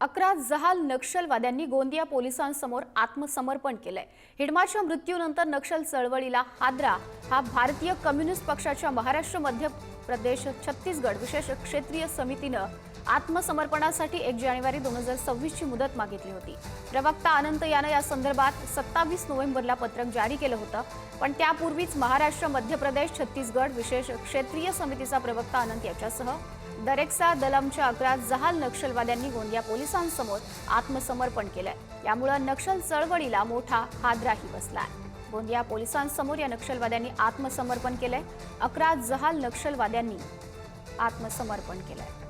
अकरा जहाल नक्षलवाद्यांनी गोंदिया पोलिसांसमोर आत्मसमर्पण केलंय. हिडमाच्या मृत्यूनंतर नक्षल चळवळीला हादरा हा भारतीय कम्युनिस्ट पक्षाच्या महाराष्ट्र मध्य प्रदेश छत्तीसगड विशेष क्षेत्रीय समितीनं आत्मसमर्पणासाठी एक जानेवारी दोन हजार सव्वीसची मुदत मागितली होती. प्रवक्ता अनंत यानं या संदर्भात सत्तावीस नोव्हेंबरला पत्रक जारी केलं होतं. पण त्यापूर्वीच महाराष्ट्र मध्य प्रदेश छत्तीसगड विशेष क्षेत्रीय समितीचा प्रवक्ता अनंत याच्यासह दरेक्सा दलमच्या अकरा जहाल नक्षलवाद्यांनी गोंदिया पोलिसांसमोर आत्मसमर्पण केलंय. यामुळे नक्षल चळवळीला मोठा हादराही बसलाय. गोंदिया पोलिसांसमोर या नक्षलवाद्यांनी आत्मसमर्पण केलंय. अकरा जहाल नक्षलवाद्यांनी आत्मसमर्पण केलंय.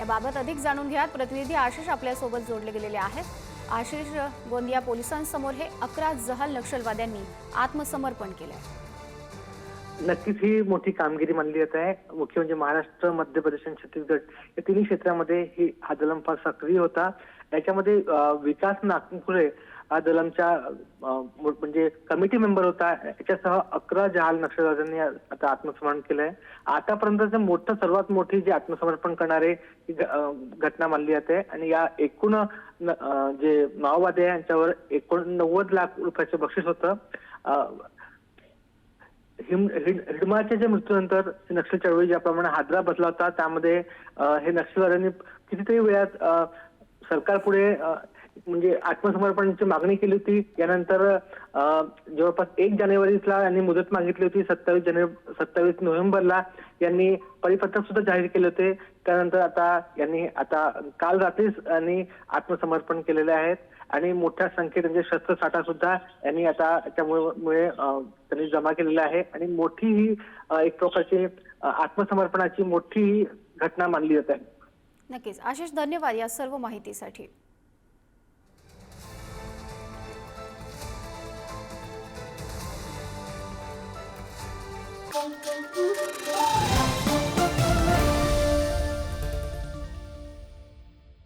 याबाबत अधिक जाणून घ्या. प्रतिनिधी आशिष आपल्यासोबत जोडले गेलेले आहेत. आशिष गोंदिया पोलिसांसमोर हे अकरा जहाल नक्षलवाद्यांनी आत्मसमर्पण केलं आहे नक्कीच ही मोठी कामगिरी मानली जात आहे. मुख्य म्हणजे महाराष्ट्र मध्य प्रदेश आणि छत्तीसगड या तिन्ही क्षेत्रामध्ये ही हा दलम फार सक्रिय होता. याच्यामध्ये विकास नागपुरे हा दलमच्या म्हणजे कमिटी मेंबर होता. याच्यासह अकरा जहाल नक्षलवाद्यांनी आता आत्मसमर्पण केलंय. आतापर्यंतचं मोठं सर्वात मोठी जे आत्मसमर्पण करणारे घटना मानली जाते. आणि या एकूण जे माओवादी आहे यांच्यावर एकोणनव्वद लाख रुपयाचं बक्षीस होतं. हिम- हिड- हिडमाच्या जे मृत्यूनंतर नक्षल चळवळी ज्याप्रमाणे हादरा बसला होता त्यामध्ये हे नक्षलवाद्यांनी कितीतरी वेळात सरकारपुढे म्हणजे आत्मसमर्पणाची मागणी केली होती. यानंतर जवळपास एक जानेवारीला यांनी मुदत मागितली होती. सत्तावीस जानेवारी सत्तावीस नोव्हेंबरला यांनी परिपत्रक सुद्धा जाहीर केले होते. त्यानंतर आता यांनी आता काल रात्रीच यांनी आत्मसमर्पण केलेले आहेत. आणि मोठ्या संख्येत म्हणजे शस्त्रसाठा सुद्धा यांनी आता त्यामुळे त्यांनी जमा केलेला आहे. आणि मोठी ही एक प्रकारची आत्मसमर्पणाची मोठी ही घटना मानली जात आहे. नक्कीच. आशिष धन्यवाद या सर्व माहितीसाठी.